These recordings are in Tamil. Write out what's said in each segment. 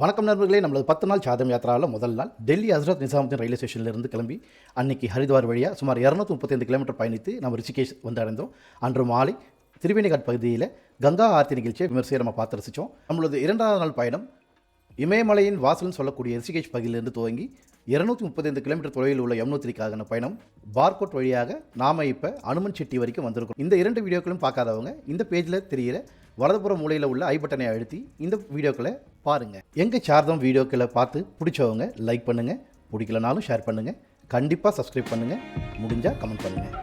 வணக்கம் நண்பர்களே நம்மளது பத்து நாள் சாதம் யாத்திராவில் முதல் நாள் டெல்லி ஹசரத் நிசாமுதீன் ரயில்வே ஸ்டேஷன்லேருந்து கிளம்பி அன்னைக்கு ஹரித்வார் வழியாக சுமார் இரநூத்தி முப்பத்தைந்து கிலோமீட்டர் பயணித்து நம்ம ரிஷிகேஷ் வந்தடைந்தோம். அன்று மாலை திருவேணிகாட் பகுதியில் கங்கா ஆர்த்தி நிகழ்ச்சியை விமர்சையை நம்ம பார்த்து ரசித்தோம் நம்மளது இரண்டாவது நாள் பயணம் இமயமலையின் வாசல்னு சொல்லக்கூடிய ரிஷிகேஷ் பகுதியிலிருந்து துவங்கி இருநூத்தி முப்பத்தைந்து கிலோமீட்டர் தொலைவில் உள்ள யமுனோத்திரிக்கான பயணம் பார்கோட் வழியாக நாம இப்போ அனுமன் செட்டி வரைக்கும் வந்திருக்கோம். இந்த இரண்டு வீடியோக்களும் பார்க்காதவங்க இந்த பேஜில் தெரிகிற வலதுபுற மூலையில் உள்ள ஐ பட்டனை அழுத்தி இந்த வீடியோக்களை பாருங்கள் எங்கள் சார்தம் வீடியோக்களை பார்த்து பிடிச்சவங்க லைக் பண்ணுங்கள் பிடிக்கலனாலும் ஷேர் பண்ணுங்கள் கண்டிப்பாக சப்ஸ்கிரைப் பண்ணுங்கள் முடிஞ்சால் கமெண்ட் பண்ணுங்கள்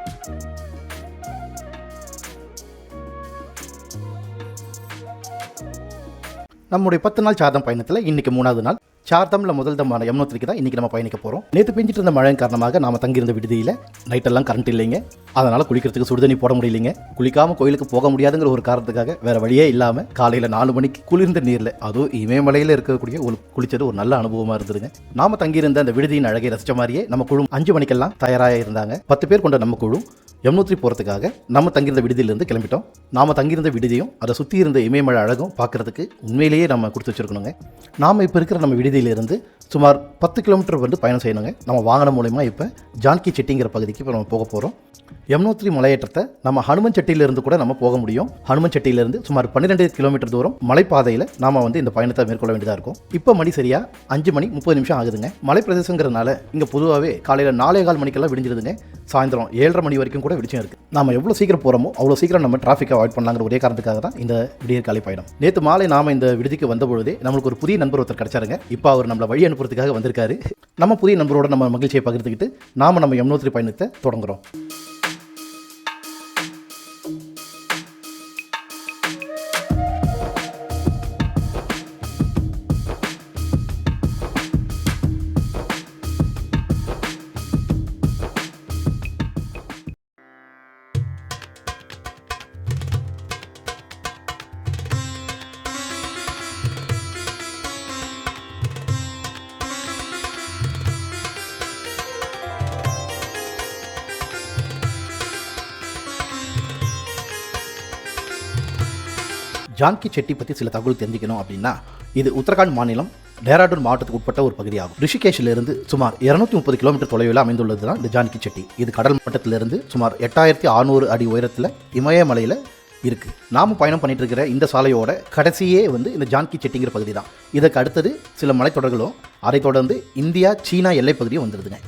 நம்முடைய பத்து நாள் சார்தம் பயணத்தில் இன்னைக்கு மூணாவது நாள் சார்தம்ல முதல் தமான யமுனத்திற்கு தான் இன்றைக்கி நம்ம பயணிக்க போகிறோம் நேற்று பெஞ்சிட்டு இருந்த மழையின் காரணமாக நாம் தங்கியிருந்த விடுதியில் நைட்டெல்லாம் கரண்ட் இல்லைங்க. அதனால் குளிக்கிறதுக்கு சுடுதண்ணி போட முடியலைங்க. குளிக்காமல் கோயிலுக்கு போக முடியாதுங்கிற ஒரு காரணத்துக்காக வேறு வழியே இல்லாமல் காலையில் நாலு மணிக்கு குளிர்ந்த நீரில் அதுவும் இமயமலையில் இருக்கக்கூடிய ஒரு குளித்தது ஒரு நல்ல அனுபவமாக இருந்ததுங்க. நாம் தங்கியிருந்த அந்த விடுதியின் அழகை ரசித்த மாதிரியே நம்ம குழு அஞ்சு மணிக்கெல்லாம் தயாராக இருந்தாங்க. பத்து பேர் கொண்ட நம்ம குழு யமுனோத்ரி போகிறதுக்காக நம்ம தங்கியிருந்த விடுதியிலேருந்து கிளம்பிட்டோம். நாம் தங்கியிருந்த விடுதியும் அதை சுற்றி இருந்த இமயமலை அழகும் பார்க்குறதுக்கு உண்மையிலேயே நம்ம கொடுத்து வச்சிருக்கணுங்க. நாம் இப்போ இருக்கிற நம்ம விடுதியிலிருந்து சுமார் பத்து கிலோமீட்டர் வந்து பயணம் செய்யணுங்க. நம்ம வாகனம் மூலயமா இப்போ ஜான்கி செட்டிங்கிற பகுதிக்கு இப்போ நம்ம போக போகிறோம் யமுனோத்ரி மலையேற்றத்தை நம்ம ஹனுமன் செட்டியிலிருந்து கூட நம்ம போக முடியும். ஹனுமன் செட்டியிலிருந்து சுமார் பன்னிரெண்டு கிலோமீட்டர் தூரம் மலைப்பாதையில் நாம் வந்து இந்த பயணத்தை மேற்கொள்ள வேண்டியதாக இருக்கும். இப்போ மணி சரியாக அஞ்சு மணி முப்பது நிமிஷம் ஆகுதுங்க. மலை பிரதேசங்கிறதுனால இங்கே பொதுவாகவே காலையில் நாலே கால் மணிக்கெல்லாம் விடிஞ்சிருதுங்க. சாயந்தரம் ஏழரை மணி வரைக்கும் கூட விடிச்சும் இருக்குது நம்ம எவ்வளோ சீக்கிரம் போகிறோமோ அவ்வளோ சீக்கிரம் நம்ம டிராஃபிக்கை அவாய்ட் பண்ணலாங்கிற ஒரே காரணத்துக்காக தான் இந்த விடியற் காலை பயணம். நேற்று மாலை நாம இந்த விடுதிக்கு வந்த பொழுதே நம்மளுக்கு ஒரு புதிய நண்பர் ஒருத்தர் கிடச்சாருங்க. இப்போ அவர் நம்மளை வழி அனுப்புறதுக்காக வந்திருக்காரு. நம்ம புதிய நண்பரோட நம்ம மகிழ்ச்சியை பகிர்ந்துக்கிட்டு நாம நம்ம யமுனோத்ரி பயணத்தை தொடங்குறோம். ஜான்கி செட்டி பற்றி சில தகவல் தெரிஞ்சுக்கணும் அப்படின்னா இது உத்தரகாண்ட் மாநிலம் டேராடூன் மாவட்டத்துக்கு உட்பட்ட ஒரு பகுதியாகும். ரிஷிகேஷிலிருந்து சுமார் இருநூத்தி முப்பது கிலோமீட்டர் தொலைவில் அமைந்துள்ளது தான் இந்த ஜான்கி செட்டி. இது கடல் மட்டத்திலிருந்து சுமார் எட்டாயிரத்தி அறுநூறு அடி உயரத்தில் இமயமலையில் இருக்கு. நாம பயணம் பண்ணிட்டு இருக்கிற இந்த சாலையோட கடைசியே வந்து இந்த ஜான்கி செட்டிங்கிற பகுதி தான் இதற்கு அடுத்தது சில மலைத்தொடர்களும் அதை தொடர்ந்து இந்தியா சீனா எல்லை பகுதியும் வந்துடுதுங்க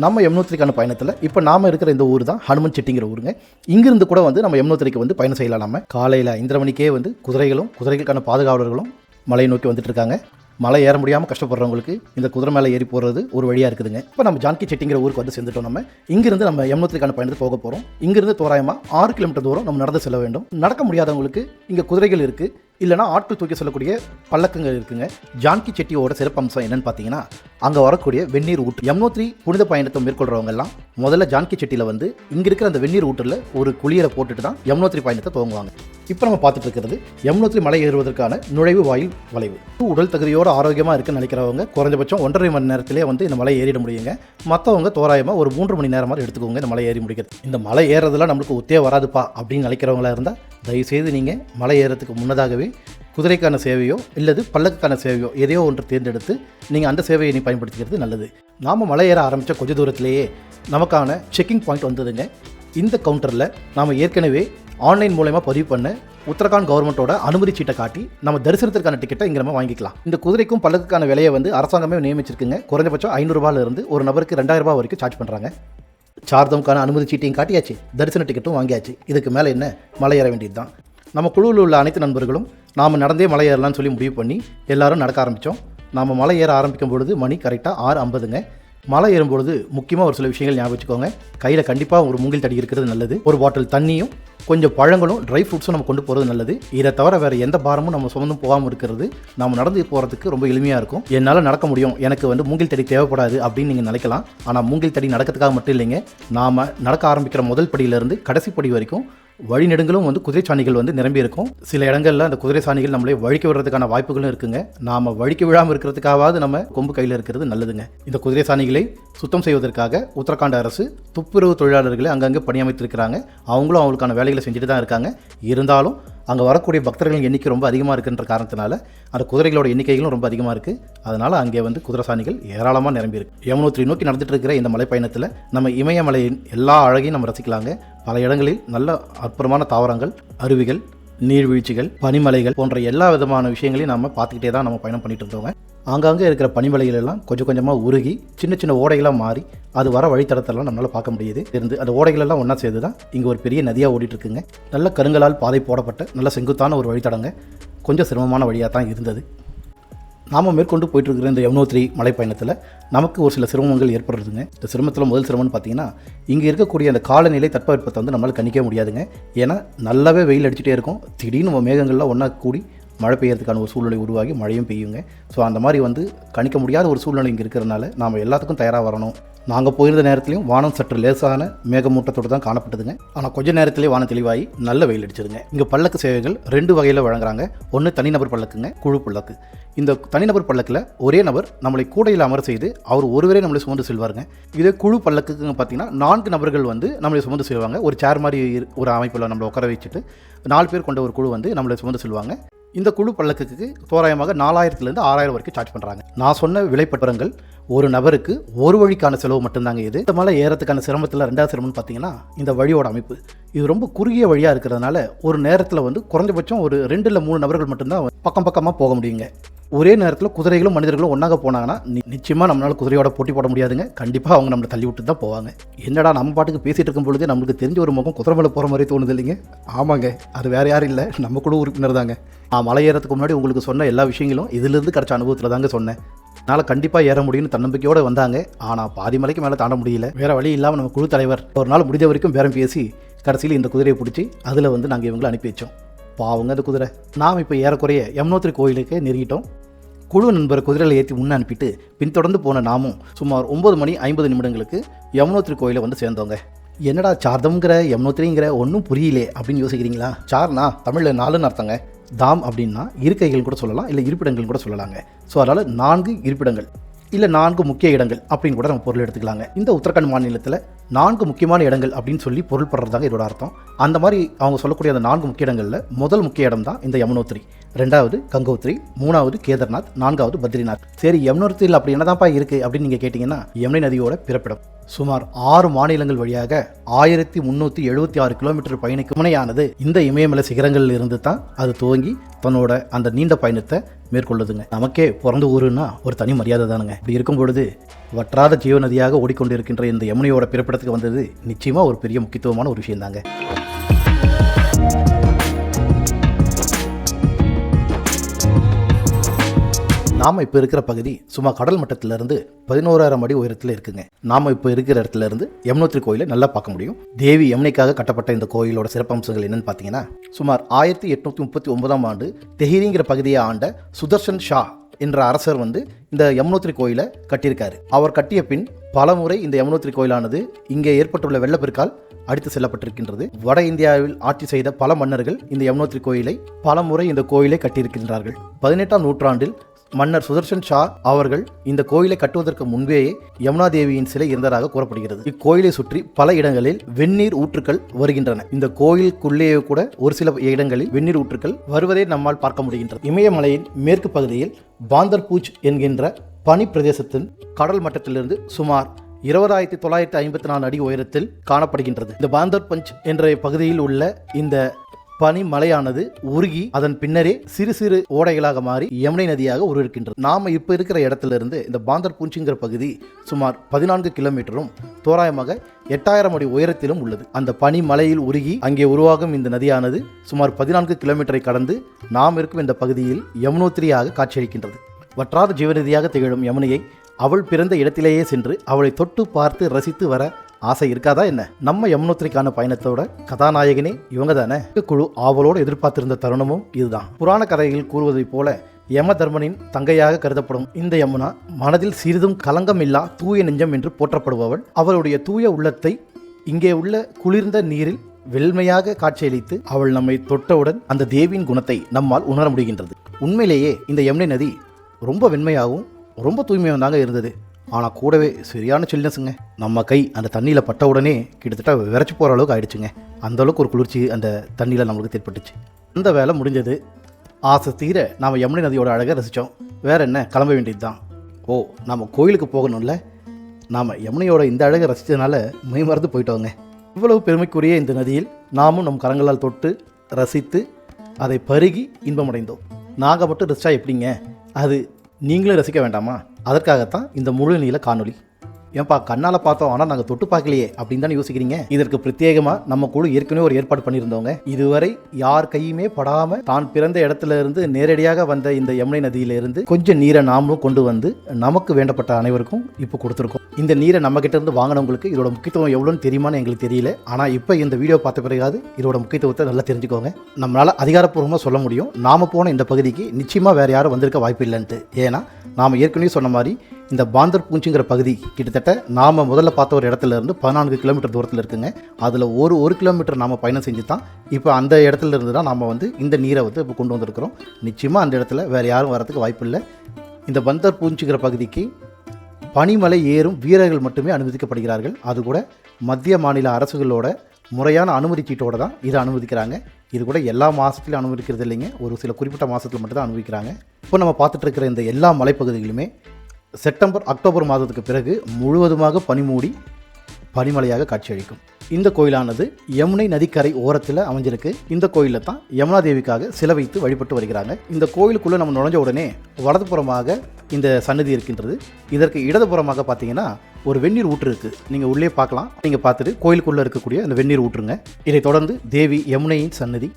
நம்ம யமுனோத்திரிக்கான பயணத்தில் இப்போ நாம இருக்கிற இந்த ஊர் தான் ஹனுமன் செட்டிங்கிற ஊருங்க. இங்கிருந்து கூட வந்து நம்ம யமுனோத்திரிக்கு வந்து பயணம் செய்யலாம் நம்ம காலையில் இந்திரமணிக்கே மணிக்கே வந்து குதிரைகளும் குதிரைகளுக்கான பாதுகாவலர்களும் மலையை நோக்கி வந்துட்டு இருக்காங்க. மலை ஏற முடியாமல் கஷ்டப்படுறவங்களுக்கு இந்த குதிரை மேலே ஏறி போகிறது ஒரு வழியாக இருக்குதுங்க. இப்போ நம்ம ஜான்கி செட்டிங்கிற ஊருக்கு வந்து சேர்ந்துட்டோம் நம்ம இங்கிருந்து நம்ம யமுனோத்திரிக்கான பயணத்துக்கு போக போகிறோம் இங்கிருந்து தோராயமாக ஆறு கிலோமீட்டர் தூரம் நம்ம நடந்து செல்ல வேண்டும். நடக்க முடியாதவங்களுக்கு இங்கே குதிரைகள் இருக்குது இல்லைனா ஆட்கள் தூக்கி சொல்லக்கூடிய பல்லக்கங்கள் இருக்குங்க. ஜான்கி செட்டியோட சிறப்பம்சம் என்னன்னு பார்த்தீங்கன்னா அங்கே வரக்கூடிய வெந்நீர் ஊற்று. யமுனோத்ரி புனித பயணத்தை மேற்கொள்கிறவங்க எல்லாம் முதல்ல ஜான்கி செட்டியில் வந்து இங்கே இருக்கிற அந்த வெந்நீர் ஊற்றில் ஒரு குளியலை போட்டுட்டு தான் யமுனோத்ரி பயணத்தை துவங்குவாங்க. இப்போ நம்ம பார்த்துட்டு இருக்கிறது யமுனோத்ரி மலை ஏறுவதற்கான நுழைவு வாயில் வளைவு. உடல் தகுதியோட ஆரோக்கியமாக இருக்குன்னு நினைக்கிறவங்க குறைஞ்சபட்சம் ஒன்றரை மணி நேரத்திலே வந்து இந்த மலை ஏறிட முடியுங்க. மற்றவங்க தோராயமாக ஒரு மூன்று மணி நேரம் மாதிரி எடுத்துக்கோங்க இந்த மலை ஏறி முடிக்கிறது. இந்த மலை ஏறதெல்லாம் நம்மளுக்கு ஒத்தே வராதுப்பா அப்படின்னு நினைக்கிறவங்களா இருந்தால் தயவுசெய்து நீங்கள் மலை ஏறுறதுக்கு முன்னதாகவே குதிரைக்கான சேவையோ இல்லது பல்லக்குக்கான சேவையோ எதையோ ஒன்று தேர்ந்தெடுத்து நீங்கள் அந்த சேவையை நீ பயன்படுத்திக்கிறது நல்லது. நாம் மலை ஏற ஆரம்பித்த கொஞ்ச தூரத்திலேயே நமக்கான செக்கிங் பாயிண்ட் வந்ததுங்க. இந்த கவுண்டரில் நாம் ஏற்கனவே ஆன்லைன் மூலயமா பதிவு பண்ண. உத்தரகாண்ட் கவர்மெண்ட்டோட அனுமதி சீட்டை காட்டி நம்ம தரிசனத்திற்கான டிக்கெட்டை இங்கே நம்ம வாங்கிக்கலாம். இந்த குதிரைக்கும் பல்லக்குக்கான விலையை வந்து அரசாங்கமே நியமிச்சிருக்குங்க. குறைஞ்சபட்சம் ஐநூறுரூபாலேருந்து ஒரு நபருக்கு ரெண்டாயிரம் ரூபாய் வரைக்கும் சார்ஜ் பண்ணுறாங்க சார்தம்கான அனுமதி சீட்டையும் காட்டியாச்சு. தரிசன டிக்கெட்டும் வாங்கியாச்சு. இதுக்கு மேலே என்ன? மலை ஏற வேண்டியது தான் நம்ம குழுவில் உள்ள அனைத்து நண்பர்களும் நாம் நடந்தே மலை ஏறலாம்னு சொல்லி முடிவு பண்ணி எல்லாரும் நடக்க ஆரம்பித்தோம் நாம் மலை ஏற ஆரம்பிக்கும் பொழுது மணி கரெக்டாக ஆறு ஐம்பதுங்க. மலை ஏறும்பொழுது முக்கியமாக ஒரு சில விஷயங்கள் ஞாபகம் வச்சுக்கோங்க. கையில் கண்டிப்பாக ஒரு மூங்கில் தடி இருக்கிறது நல்லது. ஒரு பாட்டில் தண்ணியும் கொஞ்சம் பழங்களும் ட்ரை ஃப்ரூட்ஸும் நம்ம கொண்டு போகிறது நல்லது. இதை தவிர வேறு எந்த பாரமும் நம்ம சுமந்தும் போகாமல் இருக்கிறது நம்ம நடந்து போகிறதுக்கு ரொம்ப எளிமையாக இருக்கும். என்னால் நடக்க முடியும். எனக்கு வந்து மூங்கில் தடி தேவைப்படாது அப்படின்னு நீங்கள் நினைக்கலாம். ஆனால் மூங்கில் தடி நடக்கிறதுக்காக மட்டும் இல்லைங்க. நாம் நடக்க ஆரம்பிக்கிற முதல் படியிலேருந்து கடைசி படி வரைக்கும் வழிநெடுங்களும் வந்து குதிரை சாணிகள் வந்து நிரம்பி இருக்கும். சில இடங்கள்ல அந்த குதிரை சாணிகள் நம்மளே வழிக்க விடுறதுக்கான வாய்ப்புகளும் இருக்குங்க. நாம வழிக்க விழாமல் இருக்கிறதுக்காவது நம்ம கொம்பு கையில் இருக்கிறது நல்லதுங்க. இந்த குதிரை சாணிகளை சுத்தம் செய்வதற்காக உத்தரகாண்ட் அரசு துப்புரவு தொழிலாளர்களை அங்கங்கே பணியமைத்திருக்கிறாங்க அவங்களும் அவங்களுக்கான வேலைகளை செஞ்சுட்டு தான் இருக்காங்க. இருந்தாலும் அங்கே வரக்கூடிய பக்தர்களின் எண்ணிக்கை ரொம்ப அதிகமாக இருக்குன்ற காரணத்தினால அந்த குதிரைகளோட எண்ணிக்கைகளும் ரொம்ப அதிகமாக இருக்குது அதனால் அங்கே வந்து குதிரசாணிகள் ஏராளமாக நிரம்பியிருக்கு யமுனோத்ரி நோக்கி நடந்துட்டு இருக்கிற இந்த மலைப்பயணத்தில் நம்ம இமயமலையின் எல்லா அழகையும் நம்ம ரசிக்கலாங்க. பல இடங்களில் நல்ல அற்புதமான தாவரங்கள் அருவிகள் நீர்வீழ்ச்சிகள் பனிமலைகள் போன்ற எல்லா விதமான விஷயங்களையும் நம்ம பார்த்துக்கிட்டே தான் நம்ம பயணம் பண்ணிட்டு இருந்தோங்க. ஆங்காங்கே இருக்கிற பனிமலைகள் எல்லாம் கொஞ்சம் கொஞ்சமாக உருகி சின்ன சின்ன ஓடைகளாக மாறி அது வர வழித்தடத்தெல்லாம் நம்மளால் பார்க்க முடியுது. இருந்து அந்த ஓடைகளெல்லாம் ஒன்றா சேர்ந்து தான் இங்கே ஒரு பெரிய நதியாக ஓடிட்டு இருக்குங்க நல்ல கருங்கலால் பாதை போடப்பட்ட நல்ல செங்குத்தான ஒரு வழித்தடங்க. கொஞ்சம் சிரமமான வழியாக தான் இருந்தது. நாம் மேற்கொண்டு போயிட்டு இருக்கிற இந்த யமுனோத்ரி மலைப்பயணத்தில் நமக்கு ஒரு சில சிரமங்கள் ஏற்படுறதுங்க. இந்த சிரமத்தில் முதல் சிரமம்னு பார்த்தீங்கன்னா இங்கே இருக்கக்கூடிய அந்த காலநிலை தட்பவெப்பத்தை வந்து நம்மளால் கணிக்க முடியாதுங்க. ஏன்னா நல்லாவே வெயில் அடிச்சுட்டே இருக்கும். திடீர்னு மேகங்கள்லாம் ஒன்றா கூடி மழை பெய்யறதுக்கான ஒரு சூழ்நிலை உருவாகி மழையும் பெய்யுங்க. ஸோ அந்த மாதிரி வந்து கணிக்க முடியாத ஒரு சூழ்நிலை இங்கே இருக்கிறனால நாம் எல்லாத்துக்கும் தயாராக வரணும். நாங்கள் போயிருந்த நேரத்துலையும் வானம் சற்று லேசான மேகமூட்டத்தோடு தான் காணப்பட்டதுங்க. ஆனால் கொஞ்ச நேரத்திலே வானம் தெளிவாகி நல்ல வெயில் அடிச்சதுங்க இங்கே பல்லக்கு சேவைகள் ரெண்டு வகையில் வழங்குறாங்க. ஒன்று தனிநபர் பல்லக்குங்க குழு பல்லக்கு. இந்த தனிநபர் பல்லக்கில் ஒரே நபர் நம்மளை கூடையில் அமர செய்து அவர் ஒருவரே நம்மளை சுமந்து செல்வாருங்க. இதே குழு பல்லக்குங்க பார்த்தீங்கன்னா நான்கு நபர்கள் வந்து நம்மளை சுமந்து செல்வாங்க. ஒரு சேர் மாதிரி ஒரு அமைப்பில் நம்மளை உட்கார வச்சுட்டு நாலு பேர் கொண்ட ஒரு குழு வந்து நம்மளை சுமந்து செல்வாங்க. இந்த குழு பல்லக்குக்கு தோராயமாக நாலாயிரத்துலேருந்து ஆறாயிரம் வரைக்கும் சார்ஜ் பண்ணுறாங்க நான் சொன்ன விலைப்பட்டரங்கள் ஒரு நபருக்கு ஒரு வழிக்கான செலவு மட்டும்தாங்க இது. இந்த மலை ஏறத்துக்கான சிரமத்தில் ரெண்டாவது சிரமம்னு பார்த்தீங்கன்னா இந்த வழியோட அமைப்பு. இது ரொம்ப குறுகிய வழியாக இருக்கிறதுனால ஒரு நேரத்தில் வந்து குறைஞ்சபட்சம் ஒரு ரெண்டு இல்லை மூணு நபர்கள் மட்டும்தான் பக்கம் பக்கமாக போக முடியுங்க. ஒரே நேரத்தில் குதிரைகளும் மனிதர்களும் ஒன்றாக போனாங்கன்னா நி- நிச்சயமா நம்மளால குதிரையோட போட்டி போட முடியாதுங்க. கண்டிப்பாக அவங்க நம்மளை தள்ளி விட்டு தான் போவாங்க. என்னடா நம்ம பாட்டுக்கு பேசிட்டு இருக்கும் பொழுதே நம்மளுக்கு தெரிஞ்ச ஒரு முகம் குதிரை மேலே போகிற மாதிரி தோணுது இல்லைங்க? ஆமாங்க. அது வேற யாரும் இல்லை. நம்ம கூட உறுப்பினர் தாங்க. நான் மலை ஏறதுக்கு முன்னாடி உங்களுக்கு சொன்ன எல்லா விஷயங்களும் இதிலிருந்து கிடைச்ச அனுபவத்தில் தாங்க சொன்னேன். அதனால் கண்டிப்பாக ஏற முடியும்னு தன்னம்பிக்கையோடு வந்தாங்க. ஆனால் பாதி மலைக்கு மேலே தாண்ட முடியல. வேற வழி இல்லாமல் நம்ம குழு தலைவர் ஒரு நாள் முடிஞ்ச வரைக்கும் பேரம் பேசி கடைசியில் இந்த குதிரையை பிடிச்சி அதில் வந்து நாங்கள் இவங்களை அனுப்பி வச்சோம். பாவங்க அந்த குதிரை. நாம் இப்போ ஏறக்குறைய யமுனோத்திரி கோயிலுக்கு நெருங்கிட்டோம். குழு நண்பர் குதிரையில் ஏற்றி முன்ன அனுப்பிட்டு பின்தொடர்ந்து போன நாமும் சுமார் ஒன்பது மணி ஐம்பது நிமிடங்களுக்கு யமுனோத்திரி கோயிலை வந்து சேர்ந்தோங்க. என்னடா சார்தம்ங்கிற யமுனோத்திரிங்கிற ஒன்றும் புரியலே அப்படின்னு யோசிக்கிறீங்களா? சார்னா தமிழில் நாலுன்னு அர்த்தங்க. தாம் அப்படின்னா இருக்கைகள் கூட சொல்லலாம் இல்லை இருப்பிடங்கள் கூட சொல்லலாங்க. ஸோ அதனால் நான்கு இருப்பிடங்கள். இல்லை நான்கு முக்கிய இடங்கள் அப்படின்னு கூட நம்ம பொருள் எடுத்துக்கலாங்க. இந்த உத்தரகாண்ட் மாநிலத்தில் நான்கு முக்கியமான இடங்கள் அப்படின்னு சொல்லி பொருள் படுறதாங்க இதோட அர்த்தம். அந்த மாதிரி அவங்க சொல்லக்கூடிய அந்த நான்கு முக்கிய இடங்களில் முதல் முக்கிய இடம் தான் இந்த யமுனோத்ரி ரெண்டாவது கங்கோத்ரி மூணாவது கேதர்நாத் நான்காவது பத்ரிநாத். சரி யமுனோத்ரியில் அப்படி என்னதான்ப்பா இருக்குது அப்படின்னு நீங்கள் கேட்டிங்கன்னா யமுனை நதியோட பிறப்பிடம். சுமார் ஆறு மாநிலங்கள் வழியாக ஆயிரத்தி முந்நூற்றி எழுபத்தி ஆறு கிலோமீட்டர் பயணிக்கும் முனையானது இந்த இமயமலை சிகரங்களில் இருந்து தான் அது துவங்கி தன்னோட அந்த நீண்ட பயணத்தை மேற்கொள்ளுதுங்க. நமக்கே பிறந்த ஊருன்னா ஒரு தனி மரியாதை தானுங்க. இப்படி இருக்கும் பொழுது வற்றாத ஜீவநதியாக ஓடிக்கொண்டிருக்கின்ற இந்த யமுனையோட பிறப்பிடத்துக்கு வந்தது நிச்சயமாக ஒரு பெரிய முக்கியத்துவமான ஒரு விஷயம் தாங்க நாம் இப்போ இருக்கிற பகுதி சும்மா கடல் மட்டத்திலிருந்து பதினோராயிரம் அடி உயரத்தில் இருக்குங்க. நாம் இப்போ இருக்கிற இடத்துல இருந்து யமுனோத்ரி கோயிலை நல்லா பார்க்க முடியும். தேவி யமுனைக்காக கட்டப்பட்ட இந்த கோயிலோட சிறப்பம்சங்கள் என்னன்னு பார்த்தீங்கன்னா சுமார் ஆயிரத்தி எட்நூத்தி முப்பத்தி ஒன்பதாம் ஆண்டு தெஹிரிங்கிற பகுதியை ஆண்ட சுதர்ஷன் ஷா என்ற அரசர் வந்து இந்த யமுனோத்ரி கோயிலை கட்டியிருக்காரு. அவர் கட்டிய பின் பலமுறை இந்த யமுனோத்ரி கோயிலானது இங்கே ஏற்பட்டுள்ள வெள்ளப்பெருக்கால் அடித்து செல்லப்பட்டிருக்கின்றது. வட இந்தியாவில் ஆட்சி செய்த பல மன்னர்கள் இந்த யமுனோத்ரி கோயிலை பலமுறை இந்த கோயிலை கட்டியிருக்கின்றார்கள். பதினெட்டாம் நூற்றாண்டில் மன்னர் சுதர்ஷன் ஷா அவர்கள் இந்த கோயிலை கட்டுவதற்கு முன்பேயே யமுனா தேவியின் சிலை இருந்ததாக கூறப்படுகிறது. இக்கோயிலை சுற்றி பல இடங்களில் வெந்நீர் ஊற்றுக்கள் வருகின்றன. இந்த கோயிலுக்குள்ளேயே கூட ஒரு சில இடங்களில் வெந்நீர் ஊற்றுக்கள் வருவதை நம்மால் பார்க்க முடிகின்றது. இமயமலையின் மேற்கு பகுதியில் பாந்தர்பூஜ் என்கின்ற பனி பிரதேசத்தின் கடல் மட்டத்திலிருந்து சுமார் இருபதாயிரத்தி தொள்ளாயிரத்தி ஐம்பத்தி நாலு அடி உயரத்தில் காணப்படுகின்றது. இந்த பாந்தர் பஞ்ச் என்ற பகுதியில் உள்ள இந்த பனி மலையானது உருகி அதன் பின்னரே சிறு சிறு ஓடைகளாக மாறி யமுனை நதியாக உருவிருக்கின்றது நாம இப்ப இருக்கிற இடத்துல இருந்து இந்த பாந்தர் பூஞ்சிங்கிற பகுதி சுமார் பதினான்கு கிலோமீட்டரும் தோராயமாக எட்டாயிரம் அடி உயரத்திலும் உள்ளது. அந்த பனி மலையில் உருகி அங்கே உருவாகும் இந்த நதியானது சுமார் பதினான்கு கிலோமீட்டரை கடந்து நாம் இருக்கும் இந்த பகுதியில் யமுனோத்திரியாக காட்சியளிக்கின்றது. வற்றாத ஜீவநதியாக திகழும் யமுனையை அவள் பிறந்த இடத்திலேயே சென்று அவளை தொட்டு பார்த்து ரசித்து வர ஆசை இருக்காதா என்ன? நம்ம யமுனோத்திரிக்கான பயணத்தோட கதாநாயகனே இவங்க தானே குழு ஆவலோடு எதிர்பார்த்திருந்த தருணமும் இதுதான். புராண கதைகள் கூறுவதைப் போல யம தர்மனின் தங்கையாக கருதப்படும் இந்த யமுனா மனதில் சிறிதும் கலங்கம் இல்லா தூய நெஞ்சம் என்று போற்றப்படுபவள். அவளுடைய தூய உள்ளத்தை இங்கே உள்ள குளிர்ந்த நீரில் வெள்மையாக காட்சியளித்து அவள் நம்மை தொட்டவுடன் அந்த தேவியின் குணத்தை நம்மால் உணர முடிகின்றது. உண்மையிலேயே இந்த யமுனை நதி ரொம்ப வெண்மையாகவும் ரொம்ப தூய்மையாக இருந்தது. ஆனால் கூடவே சரியான சில்னஸுங்க. நம்ம கை அந்த தண்ணியில் பட்ட உடனே கிட்டத்தட்ட விரைச்சி போகிற அளவுக்கு ஆயிடுச்சுங்க. அந்த அளவுக்கு ஒரு குளிர்ச்சி அந்த தண்ணியில் நம்மளுக்கு தேர்ப்பட்டுச்சு அந்த வேலை முடிஞ்சது. ஆசை தீர நாம் யமுனை நதியோட அழகை ரசித்தோம் வேறு என்ன? கிளம்ப வேண்டியது தான் ஓ நாம் கோயிலுக்கு போகணும்ல? நாம் யமுனையோட இந்த அழகை ரசித்ததுனால மெய் மறந்து போயிட்டோங்க. இவ்வளவு பெருமைக்குரிய இந்த நதியில் நாமும் நம் கரங்களால் தொட்டு ரசித்து அதை பருகி இன்பமடைந்தோம். நாங்கள் மட்டும் ரசித்தா எப்படிங்க? அது நீங்களும் ரசிக்க வேண்டாமா? அதற்காகத்தான் இந்த முழு நீள காணொளி. ஏன்பா கண்ணால் பார்த்தோம் ஆனால் நாங்கள் தொட்டு பார்க்கலையே அப்படின்னு தானே யோசிக்கிறீங்க? இதற்கு பிரத்யேகமாக நம்ம குழு ஏற்கனவே ஒரு ஏற்பாடு பண்ணியிருந்தோங்க இதுவரை யார் கையுமே படாமல் தான் பிறந்த இடத்துல இருந்து நேரடியாக வந்த இந்த யமுனை நதியிலிருந்து கொஞ்சம் நீரை நாமளும் கொண்டு வந்து நமக்கு வேண்டப்பட்ட அனைவருக்கும் இப்போ கொடுத்துருக்கோம். இந்த நீரை நம்ம கிட்ட இருந்து வாங்கினவங்களுக்கு இதோட முக்கியத்துவம் எவ்வளோன்னு தெரியுமான்னு எங்களுக்கு தெரியல. ஆனால் இப்போ இந்த வீடியோ பார்த்த பிறகாது இதோட முக்கியத்துவத்தை நல்லா தெரிஞ்சுக்கோங்க. நம்மளால் அதிகாரப்பூர்வமாக சொல்ல முடியும். நாம போன இந்த பகுதிக்கு நிச்சயமாக வேறு யாரும் வந்திருக்க வாய்ப்பு இல்லைன்ட்டு. ஏன்னா நாம் ஏற்கனவே சொன்ன மாதிரி இந்த பாந்தர் பூஞ்சிங்கிற பகுதி கிட்டத்தட்ட நாம் முதல்ல பார்த்த ஒரு இடத்துல இருந்து பதினான்கு கிலோமீட்டர் தூரத்தில் இருக்குங்க. அதில் ஒரு ஒரு கிலோமீட்டர் நாம் பயணம் செஞ்சு தான் இப்போ அந்த இடத்துல இருந்து தான் நாம் வந்து இந்த நீரை வந்து இப்போ கொண்டு வந்திருக்கிறோம். நிச்சயமாக அந்த இடத்துல வேறு யாரும் வரதுக்கு வாய்ப்பு இல்லை. இந்த பந்தர் பூஞ்சிக்கிற பகுதிக்கு பனிமலை ஏறும் வீரர்கள் மட்டுமே அனுமதிக்கப்படுகிறார்கள். அது கூட மத்திய மாநில அரசுகளோட முறையான அனுமதி சீட்டோட தான் இதை அனுமதிக்கிறாங்க. இது கூட எல்லா மாதத்துலையும் அனுமதிக்கிறது இல்லைங்க. ஒரு சில குறிப்பிட்ட மாதத்தில் மட்டும் தான் இப்போ நம்ம பார்த்துட்டு இருக்கிற இந்த எல்லா மலைப்பகுதிகளுமே செப்டம்பர் அக்டோபர் மாதத்துக்கு பிறகு முழுவதுமாக பனிமூடி பனிமலையாக காட்சியளிக்கும். இந்த கோயிலானது யமுனை நதிக்கரை ஓரத்தில் அமைஞ்சிருக்கு. இந்த கோயிலில் தான் யமுனா தேவிக்காக சிலை வைத்து வழிபட்டு வருகிறாங்க. இந்த கோயிலுக்குள்ளே நம்ம நுழைஞ்ச உடனே வலதுபுறமாக இந்த சன்னதி இருக்கின்றது. இதற்கு இடதுபுறமாக பார்த்தீங்கன்னா ஒரு வெந்நீர் ஊற்று இருக்குது நீங்கள் உள்ளே பார்க்கலாம். நீங்கள் பார்த்துட்டு கோயிலுக்குள்ளே இருக்கக்கூடிய அந்த வெந்நீர் ஊற்றுங்க. இதைத் தொடர்ந்து தேவி யமுனையின் சன்னதி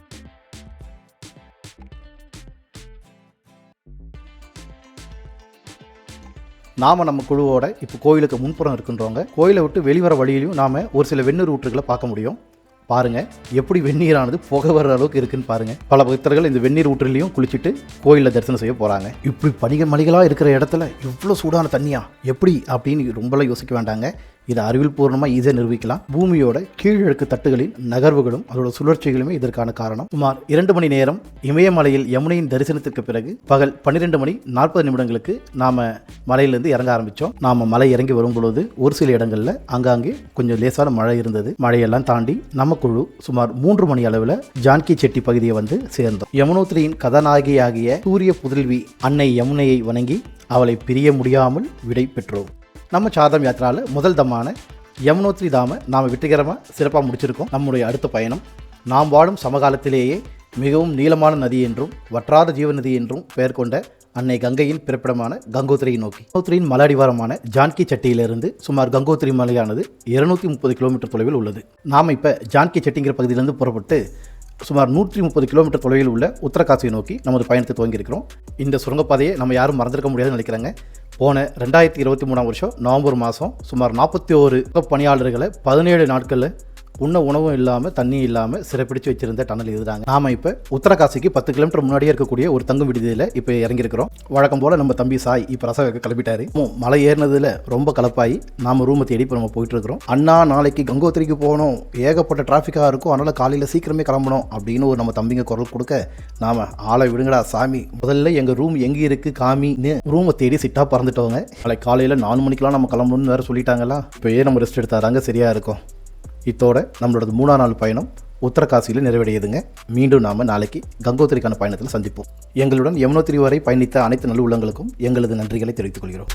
நாம் நம்ம குழுவோட இப்போ கோயிலுக்கு முன்புறம் இருக்கின்றவங்க கோயிலை விட்டு வெளிவர வழியிலையும் நாம் ஒரு சில வெந்நீர் ஊற்றுகளை பார்க்க முடியும். பாருங்க எப்படி வெந்நீரானது புகை வர்ற அளவுக்கு இருக்குன்னு பாருங்க. பல பக்தர்கள் இந்த வெந்நீர் ஊற்றிலையும் குளிச்சுட்டு கோயிலில் தரிசனம் செய்ய போகிறாங்க இப்படி பனிக மணிகளாக இருக்கிற இடத்துல இவ்வளோ சூடான தண்ணியா? எப்படி? அப்படின்னு ரொம்பலாம் யோசிக்க வேண்டாங்க. இதை அறிவியல் பூர்ணமாக ஈஸியாக நிரூபிக்கலாம். பூமியோட கீழழுக்கு தட்டுகளின் நகர்வுகளும் அதோட சுழற்சிகளுமே இதற்கான காரணம். சுமார் இரண்டு மணி நேரம் இமயமலையில் யமுனையின் தரிசனத்திற்கு பிறகு பகல் பன்னிரெண்டு மணி நாற்பது நிமிடங்களுக்கு நாம் மலையிலேருந்து இறங்க ஆரம்பித்தோம் நாம் மலை இறங்கி வரும் பொழுது ஒரு சில இடங்களில் ஆங்காங்கே கொஞ்சம் லேசான மழை இருந்தது. மழையெல்லாம் தாண்டி நம்ம குழு சுமார் மூன்று மணி அளவில் ஜான்கி செட்டி பகுதியை வந்து சேர்ந்தோம். யமுனோத்திரியின் கதாநாயகியாகிய சூரிய புதல்வி அன்னை யமுனையை வணங்கி அவளை பிரிய முடியாமல் விடை பெற்றோம். நம்ம சாதம் யாத்திராவில் முதல் தம்மான யமுனோத்ரி தாம நாம் வெற்றிகரமாக சிறப்பாக முடிச்சிருக்கோம். நம்முடைய அடுத்த பயணம் நாம் வாழும் சமகாலத்திலேயே மிகவும் நீளமான நதி என்றும் வற்றாத ஜீவநதி என்றும் பெயர் கொண்ட அன்னை கங்கையின் பிறப்பிடமான கங்கோத்திரியை நோக்கி. கங்கோத்திரியின் மலடிவாரமான ஜான்கி சட்டியிலிருந்து சுமார் கங்கோத்திரி மலையானது இருநூற்றி முப்பது கிலோமீட்டர் தொலைவில் உள்ளது. நாம் இப்போ ஜான்கி சட்டிங்கிற பகுதியிலிருந்து புறப்பட்டு சுமார் நூற்றி முப்பது கிலோமீட்டர் தொலைவில் உள்ள உத்தரகாசியை நோக்கி நமது பயணத்தை துவங்கியிருக்கிறோம். இந்த சுரங்கப்பாதையை நம்ம யாரும் மறந்துருக்க முடியாதுன்னு நினைக்கிறாங்க. போன ரெண்டாயிரத்தி இருபத்தி மூணாம் வருஷம் நவம்பர் மாதம் சுமார் நாற்பத்தி ஓரு பணியாளர்களை பதினேழு நாட்களில் உண்ண உணவும் இல்லாமல் தண்ணியும் இல்லாமல் சிறப்பிடிச்சு வச்சிருந்த டனல் இதுதாங்க. நாம இப்போ உத்தரகாசிக்கு பத்து கிலோமீட்டர் முன்னாடியே இருக்கக்கூடிய ஒரு தங்கும் விடுதியில் இப்போ இறங்கியிருக்கிறோம். வழக்கம் போல் நம்ம தம்பி சாய் இப்போ ரச கிளம்பிட்டாரு. மலை ஏறினதில் ரொம்ப கலப்பாகி நாம ரூமை தேடி இப்போ நம்ம போயிட்டு இருக்கிறோம். அண்ணா நாளைக்கு கங்கோத்திரிக்கு போகணும். ஏகப்பட்ட டிராஃபிக்காக இருக்கும். அதனால் காலையில் சீக்கிரமே கிளம்பணும் அப்படின்னு ஒரு நம்ம தம்பிங்க குரல் கொடுக்க நாம ஆளை விடுங்கடா சாமி. முதல்ல எங்கள் ரூம் எங்கே இருக்குது காமின்னு ரூமை தேடி சிட்டாக பறந்துட்டோங்க. நாளைக்கு காலையில் நாலு மணிக்கெலாம் நம்ம கிளம்பணும்னு வேறு சொல்லிட்டாங்களா? இப்போயே நம்ம ரெஸ்ட் எடுத்தாதாங்க சரியாக இருக்கும். இத்தோட நம்மளோட மூணாம் நாள் பயணம் உத்தரகாசியில் நிறைவடையுதுங்க. மீண்டும் நாம் நாளைக்கு கங்கோத்திரிக்கான பயணத்தில் சந்திப்போம். எங்களுடன் யமுனோத்திரி வரை பயணித்த அனைத்து நல்ல உள்ளங்களுக்கும் எங்களது நன்றிகளை தெரிவித்துக் கொள்கிறோம்.